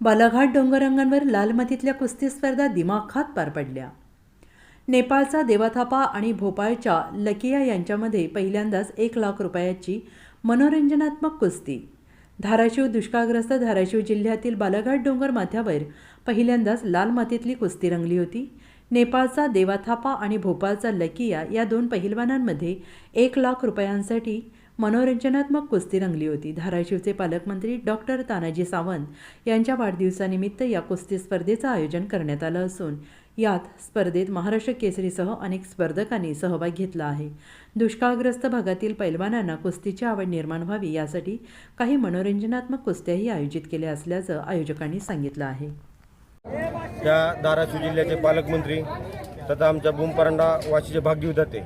बालाघाट डोंगररांगांवर लाल मातीतल्या कुस्ती स्पर्धा दिमाखात पार पडल्या. नेपाळचा देवाथापा आणि भोपाळच्या लकिया यांच्यामध्ये पहिल्यांदाच एक लाख रुपयाची मनोरंजनात्मक कुस्ती. धाराशिव दुष्काळग्रस्त धाराशिव जिल्ह्यातील बालाघाट डोंगर माथ्यावर पहिल्यांदाच लाल मातीतली कुस्ती रंगली होती. नेपाळचा देवाथापा आणि भोपाळचा लकिया या दोन पहिलवानांमध्ये एक लाख रुपयांसाठी मनोरंजनात्मक कुस्ती रंगली होती. धाराशिवचे पालकमंत्री डॉक्टर तानाजी सावंत यांच्या वाढदिवसानिमित्त या कुस्ती स्पर्धेचं आयोजन करण्यात आलं असून यात स्पर्धेत महाराष्ट्र केसरीसह अनेक स्पर्धकांनी सहभाग घेतला आहे. दुष्काळग्रस्त भागातील पैलवानांना कुस्तीची आवड निर्माण व्हावी यासाठी काही मनोरंजनात्मक कुस्त्याही आयोजित केल्या असल्याचं आयोजकांनी सांगितलं आहे. या धाराशिव जिल्ह्याचे पालकमंत्री तथा आमच्या भूमपरांडा वाशीचे भाग्यविधाते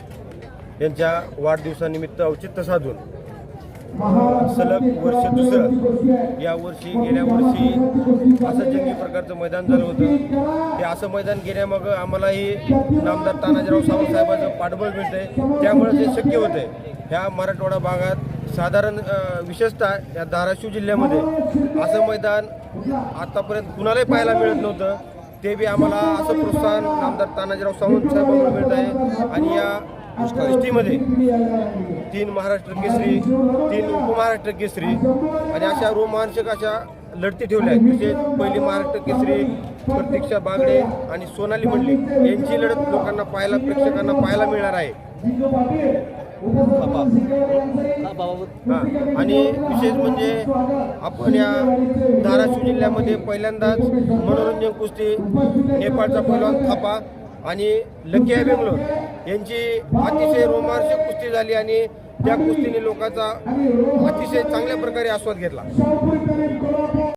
यांच्या वाढदिवसानिमित्त औचित्य साधून सलग वर्ष दुसरं या वर्षी गेल्या वर्षी असं जंगी प्रकारचं मैदान झालं होतं. ते असं मैदान गेल्यामागं आम्हालाही नामदार तानाजीराव सावंत साहेबांचं पाठबळ मिळतंय. त्यामुळे ते शक्य होतंय. ह्या मराठवाडा भागात साधारण विशेषतः या धाराशिव जिल्ह्यामध्ये असं मैदान आतापर्यंत कुणालाही पाहायला मिळत नव्हतं. ते बी आम्हाला असं प्रोत्साहन नामदार तानाजीराव सावंत साहेबांमुळे मिळत आहे आणि या कुस्तीमध्ये तीन महाराष्ट्र केसरी तीन उपमहाराष्ट्र केसरी. आणि अशा रोमांचक अशा लढती ठेवल्या आहेत. तसेच पहिली महाराष्ट्र केसरी प्रतीक्षा बागडे आणि सोनाली मंडली यांची लढत लोकांना पाहायला प्रेक्षकांना पाहायला मिळणार आहे. हां. आणि विशेष म्हणजे आपण या धाराशिव जिल्ह्यामध्ये पहिल्यांदाच मनोरंजन कुस्ती नेपाळचा पहिलवान थापा आणि लकिया बेंगलोर. यांची अतिशय रोमांचक कुस्ती झाली आणि त्या कुस्तीने लोकांचा अतिशय चांगल्या प्रकारे आस्वाद घेतला.